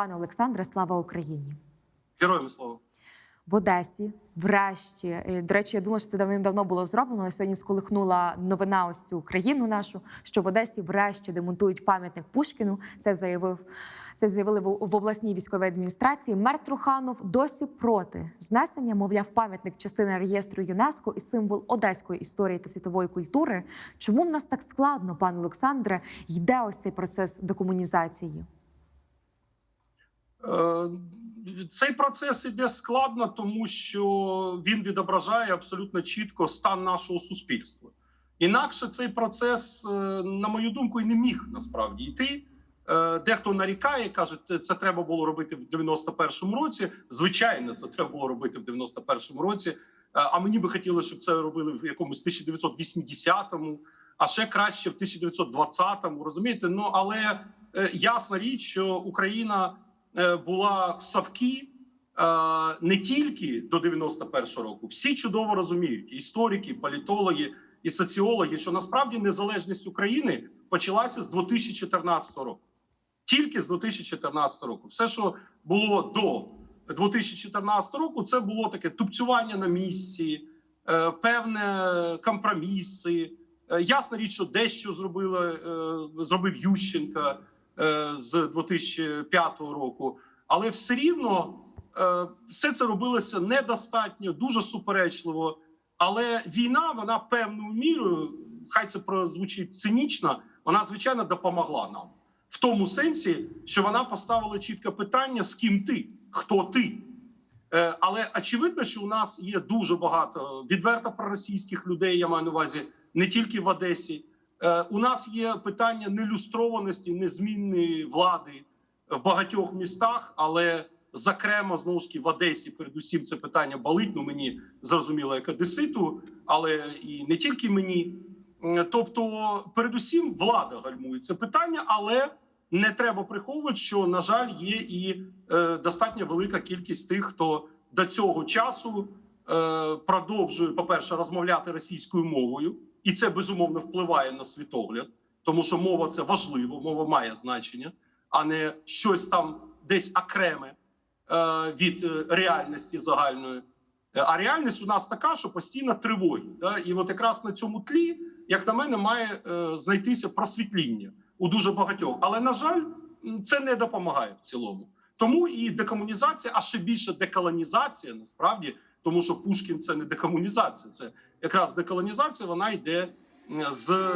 Пане Олександре, слава Україні! Героям слава. В Одесі, врешті, е, до речі, я думала, що це давним-давно було зроблено. але Сьогодні сколихнула новина ось цю країну нашу, що в Одесі врешті демонтують пам'ятник Пушкіну. Це заявив це заявили в, обласній військовій адміністрації. Мер Труханов досі проти знесення, мовляв, пам'ятник частина реєстру ЮНЕСКО і символ одеської історії та світової культури. Чому в нас так складно, пане Олександре, йде ось цей процес декомунізації? Е, Цей процес іде складно, тому що він відображає абсолютно чітко стан нашого суспільства. Інакше цей процес, е, на мою думку, і не міг насправді йти. Е, Дехто нарікає, каже, «Це- треба було робити в 91-му році. Звичайно, це треба було робити в 91-му році. А мені би хотілося, щоб це робили в якомусь 1980-му, а ще краще в 1920-му. Розумієте? Ну але ясна річ, що Україна була в Савкі е, не тільки до 91-го року. Всі чудово розуміють, історики, політологи і соціологи, що насправді незалежність України почалася з 2014 року. Тільки з 2014 року. Все, що було до 2014 року, це було таке тупцювання на місці, е, певне компроміси. Е, Ясна річ, що дещо зробили, е, зробив Ющенка е, з 2005 року, але все рівно е, все це робилося недостатньо, дуже суперечливо. Але війна, вона певною мірою, хай це прозвучить цинічно, вона звичайно допомогла нам в тому сенсі, що вона поставила чітке питання: з ким ти, хто ти. Е, Але очевидно, що у нас є дуже багато відверто проросійських людей. Я маю на увазі не тільки в Одесі. Е, У нас є питання нелюстрованості, незмінної влади в багатьох містах, але зокрема знову ж таки в Одесі, передусім, це питання болить. Ну мені зрозуміло, як одеситу, але і не тільки мені. Тобто, передусім, влада гальмує це питання, але не треба приховувати, що на жаль є і е, достатньо велика кількість тих, хто до цього часу е, продовжує, по-перше, розмовляти російською мовою, і це безумовно впливає на світогляд, тому що мова це важливо, мова має значення, а не щось там десь окреме е, від е, реальності загальної. Е, А реальність у нас така, що постійно тривоги. Да? І от якраз на цьому тлі, як на мене, має знайтися просвітління у дуже багатьох. Але на жаль, це не допомагає в цілому. Тому і декомунізація, а ще більше деколонізація, насправді, тому що Пушкін це не декомунізація, це якраз деколонізація, вона йде з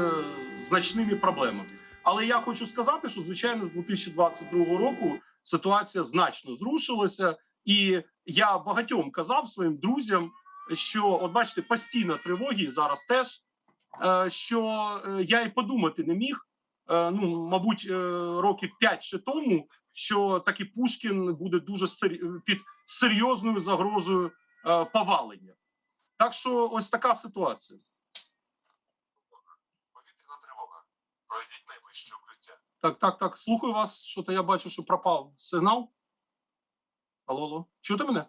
значними проблемами. Але я хочу сказати, що звичайно з 2022 року ситуація значно зрушилася, і я багатьом казав своїм друзям, що от бачите, постійно тривоги зараз теж. е, Що е, я і подумати не міг, е, ну мабуть, е, років 5 ще тому, що таки Пушкін буде дуже під серйозною загрозою е, повалення. Так що ось така ситуація. Повітряна тривога. Пройдіть найближче укриття. Так, так, так. Слухаю вас. Що то я бачу, що пропав сигнал. Алло, алло. Чути мене?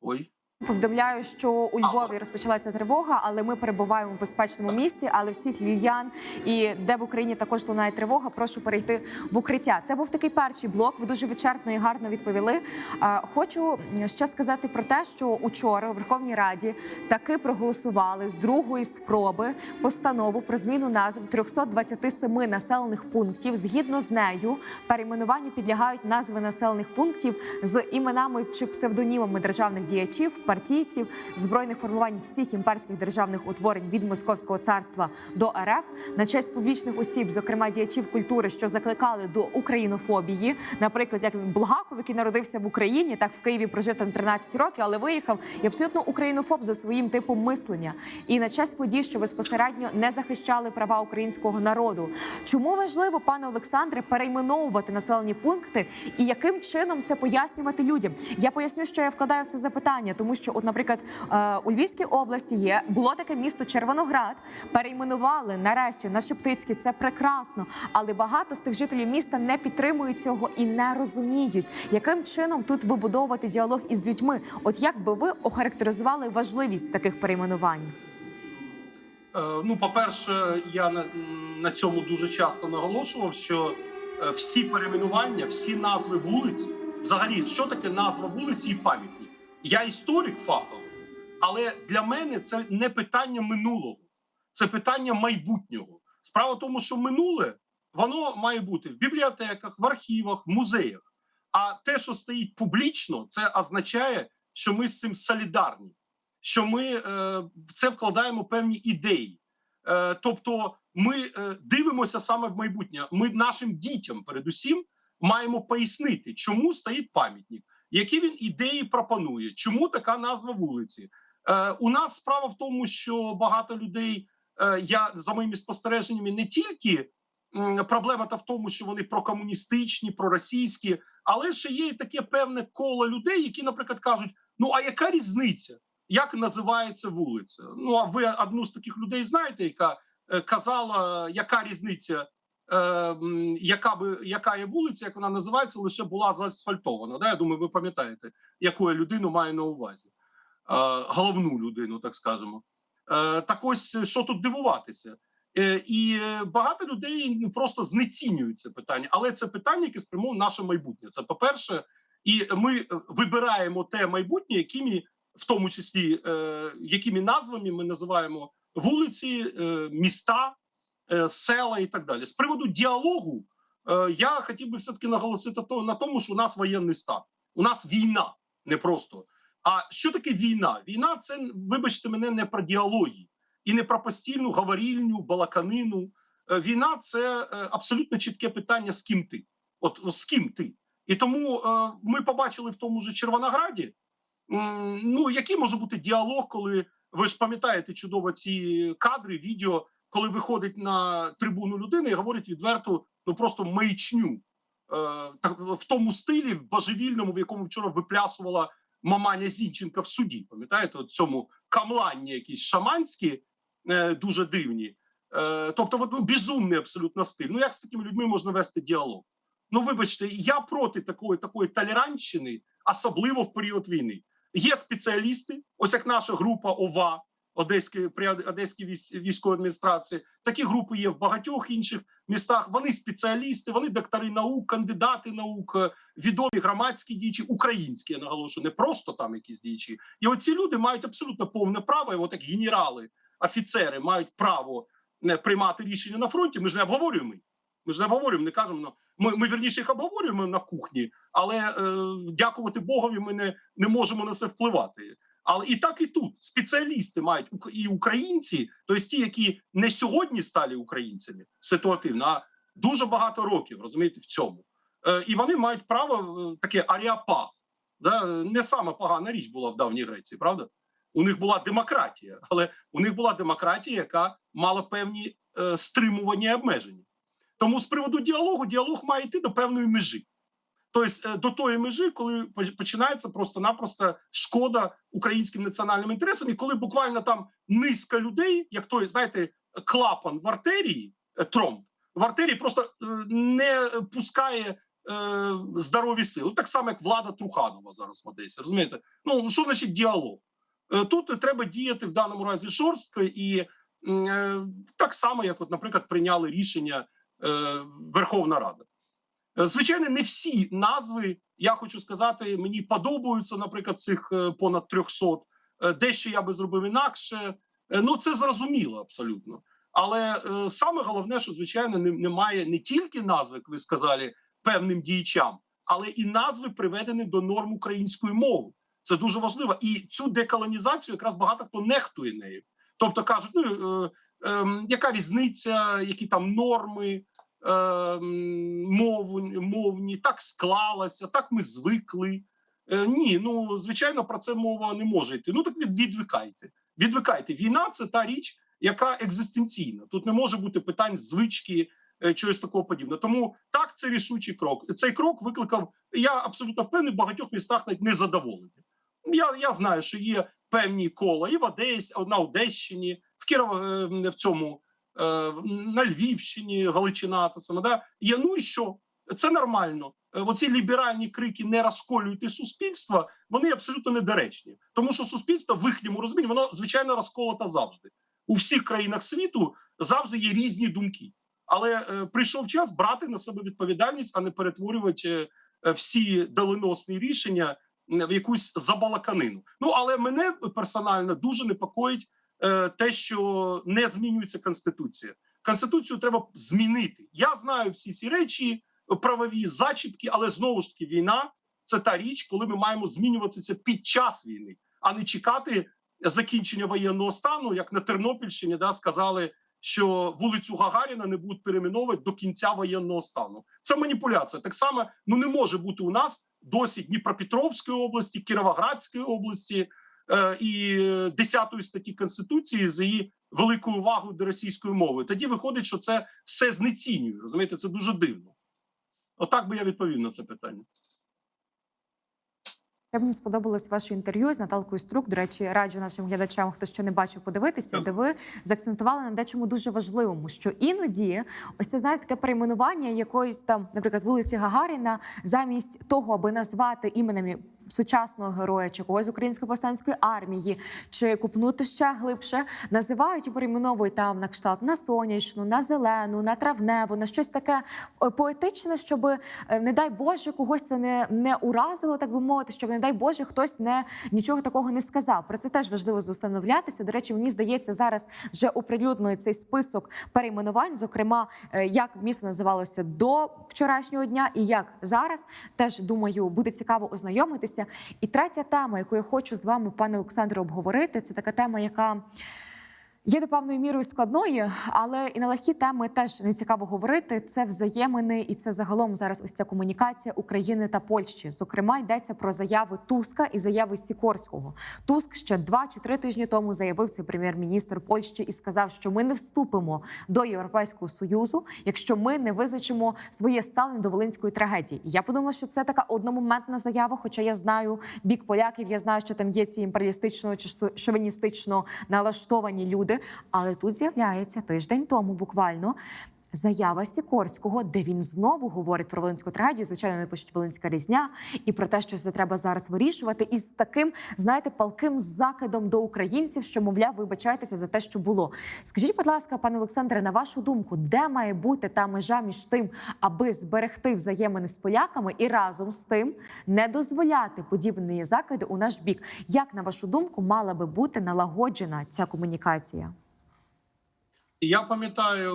Ой. Повідомляю, що у Львові розпочалася тривога, але ми перебуваємо в безпечному місці. Але всіх львів'ян і де в Україні також лунає тривога, прошу перейти в укриття. Це був такий перший блок. Ви дуже вичерпно і гарно відповіли. Хочу ще сказати про те, що учора у Верховній Раді таки проголосували з другої спроби постанову про зміну назв 327 населених пунктів. Згідно з нею, перейменуванню підлягають назви населених пунктів з іменами чи псевдонімами державних діячів, партійців, збройних формувань всіх імперських державних утворень від Московського царства до РФ на честь публічних осіб, зокрема діячів культури, що закликали до українофобії, наприклад, як Булгаков, який народився в Україні, так в Києві прожив там 13 років, але виїхав і абсолютно українофоб за своїм типом мислення. І на честь подій, що безпосередньо не захищали права українського народу. Чому важливо, пане Олександре, перейменовувати населені пункти і яким чином це пояснювати людям? Я поясню, що я вкладаю в це запитання, тому що, от, наприклад, е, у Львівській області є було таке місто Червоноград, перейменували нарешті на Шептицький. Це прекрасно, але багато з тих жителів міста не підтримують цього і не розуміють, яким чином тут вибудовувати діалог із людьми. От як би ви охарактеризували важливість таких перейменувань? Е, Ну, по-перше, я на, на цьому дуже часто наголошував, що е, всі перейменування, всі назви вулиць, взагалі, що таке назва вулиці і пам'ятник. Я історик фаховий, але для мене це не питання минулого, це питання майбутнього. Справа в тому, що минуле воно має бути в бібліотеках, в архівах, в музеях. А те, що стоїть публічно, це означає, що ми з цим солідарні, що ми е, в це вкладаємо певні ідеї. Е, тобто, ми е, дивимося саме в майбутнє. Ми нашим дітям, передусім, маємо пояснити, чому стоїть пам'ятник, які він ідеї пропонує, чому така назва вулиці. Е, у нас справа в тому, що багато людей, е, я за моїми спостереженнями, не тільки м, проблема та в тому, що вони прокомуністичні, проросійські, але ще є таке певне коло людей, які, наприклад, кажуть: ну а яка різниця? Як називається вулиця? Ну а ви одну з таких людей знаєте, яка е, казала, яка різниця, е, яка би яка є вулиця, як вона називається, лише була заасфальтована. Да? Я думаю, ви пам'ятаєте, яку я людину маю на увазі, е, головну людину, так скажемо. Е, так ось що тут дивуватися? Е, І багато людей просто знецінюють це питання, але це питання, яке спрямовує наше майбутнє. Це по-перше, і ми вибираємо те майбутнє, якими, в тому числі, якими назвами ми називаємо вулиці, міста, села і так далі. З приводу діалогу, е, я хотів би все таки наголосити на тому, що у нас воєнний стан, у нас війна, не просто. А що таке війна? Війна це, вибачте мене, не про діалоги і не про постільну говорільню, балаканину. Е, Війна це е, абсолютно чітке питання, з ким ти. От от з ким ти. І тому е, ми побачили в тому же Червонограді. Ну, який може бути діалог, коли ви ж пам'ятаєте чудово ці кадри, відео, коли виходить на трибуну людина і говорить відверто, ну просто маячню. Е, в тому стилі, божевільному, в якому вчора виплясувала маманя Зінченка в суді. Пам'ятаєте, от цьому камланні якісь шаманські, е, дуже дивні. Е, тобто, ну, безумний абсолютно стиль. Ну як з такими людьми можна вести діалог? Ну, вибачте, я проти такої такої толерантщини, особливо в період війни. Є спеціалісти, ось як наша група ОВА, Одеської при Одеській військ- військової адміністрації. Такі групи є в багатьох інших містах. Вони спеціалісти, вони доктори наук, кандидати наук, е, відомі громадські діячі, українські, я наголошую, не просто там якісь діячі. І оці люди мають абсолютно повне право, і от як генерали, офіцери мають право не приймати рішення на фронті. Ми ж не обговорюємо. Ми ж не обговорюємо, не кажемо. ну, Ми, ми вірніше їх обговорюємо на кухні, але е, дякувати Богові, ми не, не можемо на це впливати. Але і так, і тут спеціалісти мають і українці, тобто ті, які не сьогодні стали українцями ситуативно, а дуже багато років, розумієте, в цьому. Е, і вони мають право е, таке аріапах. Да? Не сама погана річ була в давній Греції, правда? У них була демократія, але у них була демократія, яка мала певні е, стримування і обмеження. Тому з приводу діалогу, діалог має йти до певної межі. Тобто е, до тої межі, коли починається просто-напросто шкода українським національним інтересам, і коли буквально там низка людей, як той, знаєте, клапан в артерії, е, тромб, в артерії просто е, не пускає здорові сили. Так само, як влада Труханова зараз в Одесі. Розумієте? Ну що значить діалог? Тут треба діяти в даному разі жорстко і так само, як, от, наприклад, прийняли рішення Верховна Рада. Е, Звичайно, не всі назви, я хочу сказати, мені подобаються, наприклад, цих е, понад 300. Е, Дещо я би зробив інакше. Ну, це зрозуміло абсолютно. Але саме головне, що звичайно немає не тільки назви, як ви сказали, певним діячам, але і назви приведені до норм української мови. Це дуже важливо. І цю деколонізацію якраз багато хто нехтує нею. Тобто кажуть, ну е, е, яка різниця, які там норми мов, мовні, так склалося, так ми звикли. Е, ні, ну звичайно, про це мова не може йти. Ну так від, відвикайте. Відвикайте. Війна це та річ, яка екзистенційна. Тут не може бути питань звички, е, чогось такого подібного. Тому так, це рішучий крок. Цей крок викликав. Я абсолютно впевнений, в багатьох містах навіть незадоволення. Я, я знаю, що є певні кола і в Одесі, на Одещині, в Кірово, е, в цьому на Львівщині, Галичина та саме. Да? Є, ну і що? Це нормально. Е, Оці ліберальні крики не розколюйте суспільство, вони абсолютно недоречні. Тому що суспільство в їхньому розумінні, воно звичайно розколото завжди. У всіх країнах світу завжди є різні думки. Але е, прийшов час брати на себе відповідальність, а не перетворювати е, е, всі доленосні рішення в якусь забалаканину. Ну але мене персонально дуже непокоїть е, те, що не змінюється конституція. Конституцію треба змінити. Я знаю всі ці речі, е, правові зачіпки, але знову ж таки війна це та річ, коли ми маємо змінюватися під час війни, а не чекати закінчення воєнного стану, як на Тернопільщині, да сказали, що вулицю Гагаріна не будуть перейменовувати до кінця воєнного стану. Це маніпуляція. Так само ну не може бути у нас досі Дніпропетровської області, Кіровоградської області е, і 10 статті Конституції з її великою увагою до російської мови. Тоді виходить, що це все знецінює. Розумієте, це дуже дивно. Отак би я відповів на це питання. Я мені сподобалось ваше інтерв'ю з Наталкою Струк. До речі, раджу нашим глядачам, хто ще не бачив, подивитися, де ви заакцентували на дечому дуже важливому, що іноді ось це знаєте таке перейменування якоїсь там, наприклад, вулиці Гагаріна, замість того, аби назвати іменем сучасного героя чи когось з української повстанської армії, чи купнути ще глибше, називають і перейменовують там на кшталт на сонячну, на зелену, на травневу, на щось таке е, поетичне, щоб е, не дай Боже, когось це не, не уразило, так би мовити, щоб не дай Боже, хтось не нічого такого не сказав. Про це теж важливо застановлятися. До речі, мені здається, зараз вже оприлюднили цей список перейменувань, зокрема, е, як місто називалося до вчорашнього дня, і як зараз. Теж думаю, буде цікаво ознайомитися. І третя тема, яку я хочу з вами, пане Олександре, обговорити, це така тема, яка. Є до певною мірою складною, але і на легкі теми теж не цікаво говорити. Це взаємини, і це загалом зараз ось ця комунікація України та Польщі. Зокрема, йдеться про заяви Туска і заяви Сікорського. Туск ще два чи три тижні тому заявив це прем'єр-міністр Польщі і сказав, що ми не вступимо до Європейського союзу, якщо ми не визначимо своє ставлення до волинської трагедії. І Я подумала, що це така одномоментна заява. Хоча я знаю бік поляків, я знаю, що там є ці імперіалістично чи шовіністично налаштовані люди. Але тут з'являється тиждень тому, буквально. Заява Сікорського, де він знову говорить про волинську трагедію. Звичайно, не пишуть Волинська різня і про те, що це треба зараз вирішувати, і з таким, знаєте, палким закидом до українців, що мовляв, вибачайтеся за те, що було. Скажіть, будь ласка, пане Олександре, на вашу думку, де має бути та межа між тим, аби зберегти взаємини з поляками і разом з тим не дозволяти подібні закиди у наш бік? Як на вашу думку мала би бути налагоджена ця комунікація? Я пам'ятаю,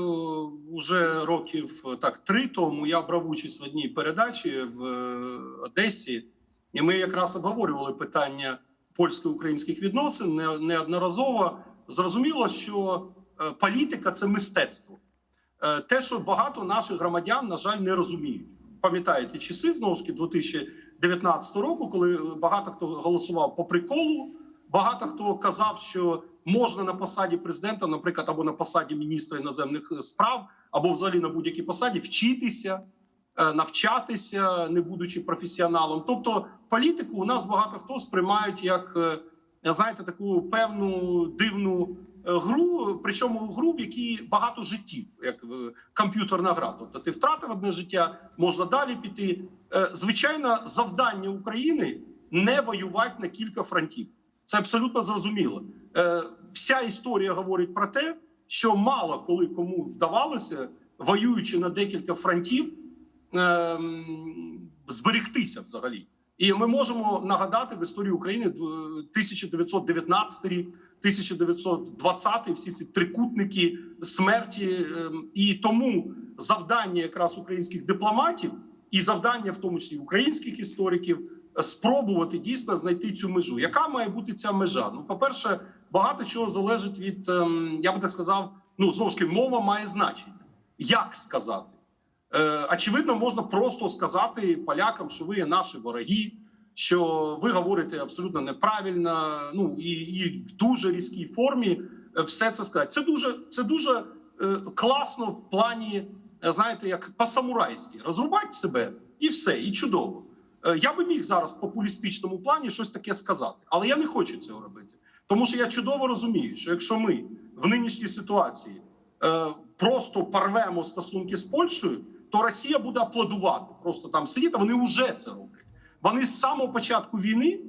уже років так три тому я брав участь в одній передачі в е, Одесі, і ми якраз обговорювали питання польсько-українських відносин неодноразово. Зрозуміло, що е, політика це мистецтво. Е, Те, що багато наших громадян, на жаль, не розуміють. Пам'ятаєте часи знову ж таки 2019 року, коли багато хто голосував по приколу, багато хто казав, що можна на посаді президента, наприклад, або на посаді міністра іноземних справ, або взагалі на будь-якій посаді вчитися, е, навчатися, не будучи професіоналом. Тобто, політику у нас багато хто сприймають як е, знаєте, таку певну дивну е, гру, причому гру, в якій багато життів, як е, комп'ютерна гра. Тобто, ти втратив одне життя, можна далі піти. Е, Звичайно, завдання України не воювати на кілька фронтів. Це абсолютно зрозуміло. Е, Вся історія говорить про те, що мало коли кому вдавалося, воюючи на декілька фронтів, ем, зберегтися взагалі. І ми можемо нагадати в історії України д- 1919 рік, 1920 всі ці трикутники смерті. ем, І тому завдання якраз українських дипломатів і завдання, в тому числі українських істориків, спробувати дійсно знайти цю межу. Яка має бути ця межа? Ну, по-перше, багато чого залежить від, ем, я би так сказав, ну знову ж таки, мова має значення. Як сказати? Е, очевидно, можна просто сказати полякам, що ви є наші вороги, що ви говорите абсолютно неправильно, ну і, і в дуже різкій формі е, все це сказати. Це дуже, це дуже е, класно в плані, знаєте, як по-самурайськи розрубати себе і все, і чудово. Е, Я би міг зараз в популістичному плані щось таке сказати, але я не хочу цього робити. Тому що я чудово розумію, що якщо ми в нинішній ситуації е, просто порвемо стосунки з Польщею, то Росія буде аплодувати, просто там сидіти. Вони вже це роблять. Вони з самого початку війни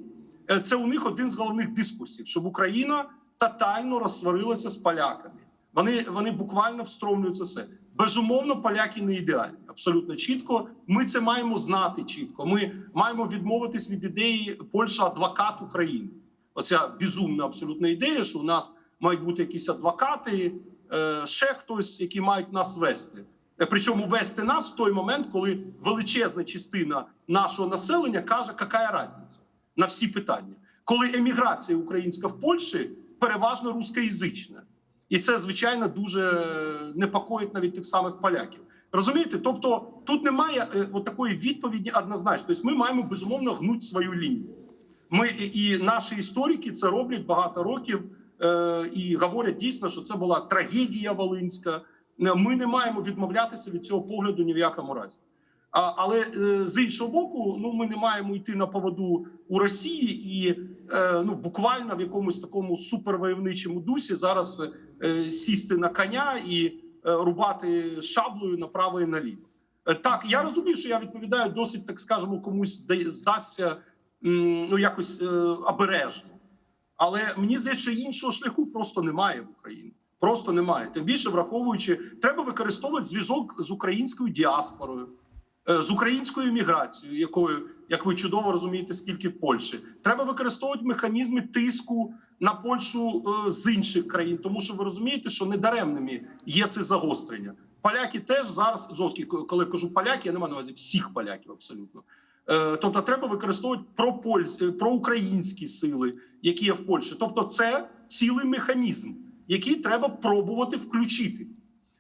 е, це у них один з головних дискурсів, щоб Україна тотально розсварилася з поляками. Вони, вони буквально встромлюють це все. Безумовно, поляки не ідеальні, абсолютно чітко. Ми це маємо знати чітко. Ми маємо відмовитись від ідеї Польща адвокат України. Оця безумна абсолютна ідея, що у нас мають бути якісь адвокати, е, ще хтось, які мають нас вести. Е, Причому вести нас в той момент, коли величезна частина нашого населення каже, яка різниця на всі питання, коли еміграція українська в Польщі переважно рускоязична. І це звичайно дуже непокоїть навіть тих самих поляків. Розумієте? Тобто тут немає е, от такої відповіді однозначно. Тобто ми маємо безумовно гнути свою лінію. Ми і наші історики це роблять багато років е, і говорять дійсно, що це була трагедія Волинська. Ми не маємо відмовлятися від цього погляду ні в якому разі. А, але е, з іншого боку, ну ми не маємо йти на поводу у Росії і ну буквально в якомусь такому супервойовничому дусі зараз сісти на коня і е, рубати шаблею направо і наліво. Е, так, я розумію, що я відповідаю досить, так скажемо, комусь здасться ну якось е, обережно. Але мені здається, що іншого шляху просто немає в Україні. Просто немає. Тим більше враховуючи, треба використовувати зв'язок з українською діаспорою, е, з українською міграцією, якою, як ви чудово розумієте, скільки в Польщі. Треба використовувати механізми тиску на Польщу е, з інших країн, тому що ви розумієте, що недаремними є це загострення. Поляки теж зараз зовсім, коли кажу поляки, я не маю на увазі всіх поляків абсолютно. Е, Тобто, треба використовувати пропольсь- е, проукраїнські сили, які є в Польщі. Тобто, це цілий механізм, який треба пробувати включити.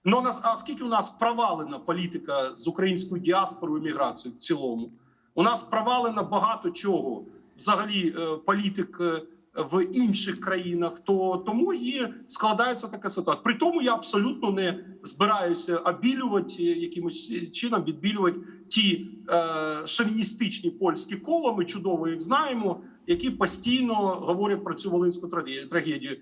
Ну нас, а скільки у нас провалена політика з українською діаспорою міграцією в цілому? У нас провалено багато чого. Взагалі, е, політик е, в інших країнах, то тому і складається така ситуація. При тому я абсолютно не збираюся обілювати е, якимось чином відбілювати ті е, шовіністичні польські кола. Ми чудово їх знаємо, які постійно говорять про цю волинську трагедію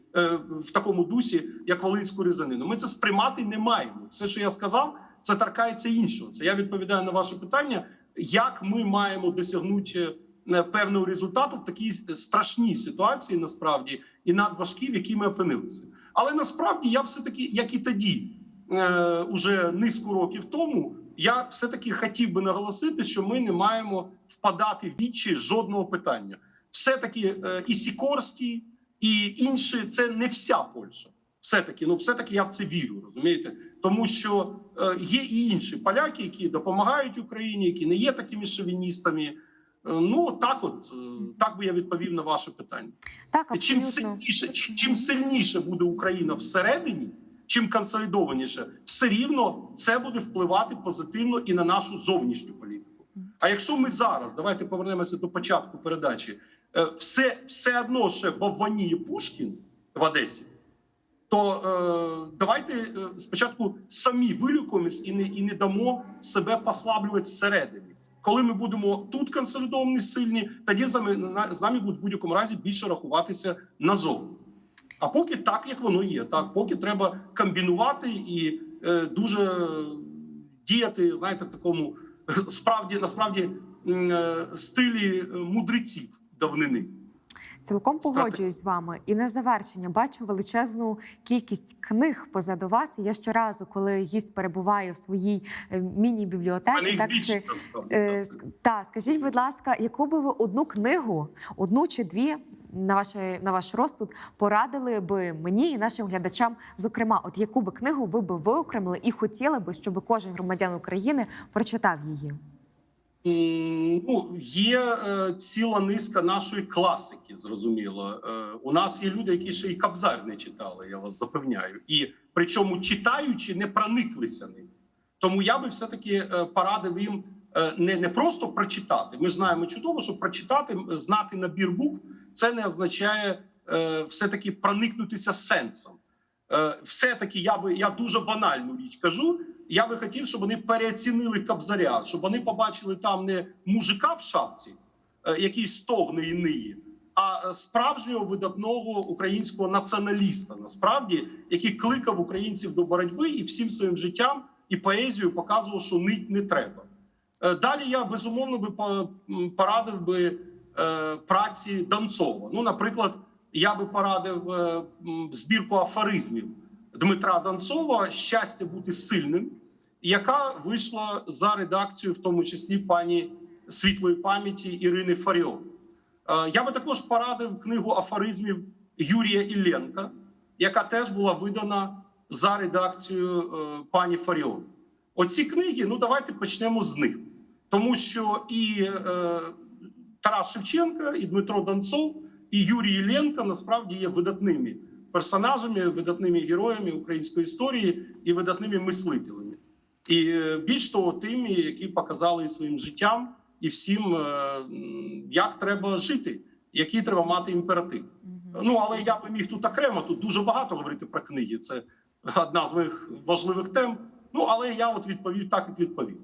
в такому дусі, як волинську різанину. Ми це сприймати не маємо. Все, що я сказав, це торкається іншого. Це я відповідаю на ваше питання, як ми маємо досягнути е, певного результату в такій страшній ситуації, насправді і надважкій, в якій ми опинилися. Але насправді я все таки, як і тоді, е, уже низку років тому, я все таки хотів би наголосити, що ми не маємо впадати в вічі жодного питання. Все таки е, і Сікорський, і інші це не вся Польща. Все таки, ну все таки я в це вірю, розумієте? Тому що е, є і інші поляки, які допомагають Україні, які не є такими шовіністами. Е, Ну так, от е, так би я відповів на ваше питання. Так, Чим сильніше, чим, сильніше буде Україна всередині, чим консолідованіше, все рівно це буде впливати позитивно і на нашу зовнішню політику. А якщо ми зараз давайте повернемося до початку передачі, е, все, все одно ще бавваніє Пушкін в Одесі, то е, давайте е, спочатку самі вилікуємось і не, і не дамо себе послаблювати зсередини. Коли ми будемо тут консолідовані, сильні, тоді з нами, на- з нами будуть в будь-якому разі більше рахуватися назовні. А поки так, як воно є, так поки треба комбінувати і е, дуже діяти, знаєте, в такому справді насправді е, стилі е, мудреців давнини. Цілком погоджуюсь з вами. І на завершення бачу величезну кількість книг позаду вас. І я щоразу, коли гість перебуває в своїй е, міні-бібліотеці, так чи. Е, та скажіть, будь ласка, яку би ви одну книгу, одну чи дві на ваш, на ваш розсуд порадили би мені і нашим глядачам? Зокрема, от яку би книгу ви би виокремили і хотіли би, щоб кожен громадян України прочитав її? Ну, є е, ціла низка нашої класики, зрозуміло. Е, у нас є люди, які ще й Кабзар не читали, я вас запевняю. І причому читаючи, не прониклися ним. Тому я би все-таки е, порадив їм е, не, не просто прочитати. Ми знаємо чудово, що прочитати, знати набір букв, це не означає е, все-таки проникнутися сенсом. Е, все-таки я би я дуже банальну річ кажу. Я би хотів, щоб вони переоцінили Кобзаря, щоб вони побачили там не мужика в шапці, е, який стогне і ниє, а справжнього видатного українського націоналіста, насправді, який кликав українців до боротьби і всім своїм життям і поезією показував, що нить не треба. Е, Далі я безумовно би порадив би е, праці Донцова. Ну, наприклад, я би порадив збірку афоризмів Дмитра Донцова Щастя бути сильним. яка вийшла за редакцією, в тому числі пані світлої пам'яті Ірини Фаріон. Е, Я би також порадив книгу афоризмів Юрія Ілленка, яка теж була видана за редакцією е, пані Фаріон. Оці книги, ну давайте почнемо з них, тому що і е, Тарас Шевченка, і Дмитро Донцов, і Юрій Ілленко насправді є видатними персонажами, видатними героями української історії і видатними мислителями. І е, більш того, тими, які показали своїм життям і всім, е, як треба жити, який треба мати імператив. Ну але я би міг тут окремо. Тут дуже багато говорити про книги. Це одна з моїх важливих тем. Ну але я от відповів так, як відповів.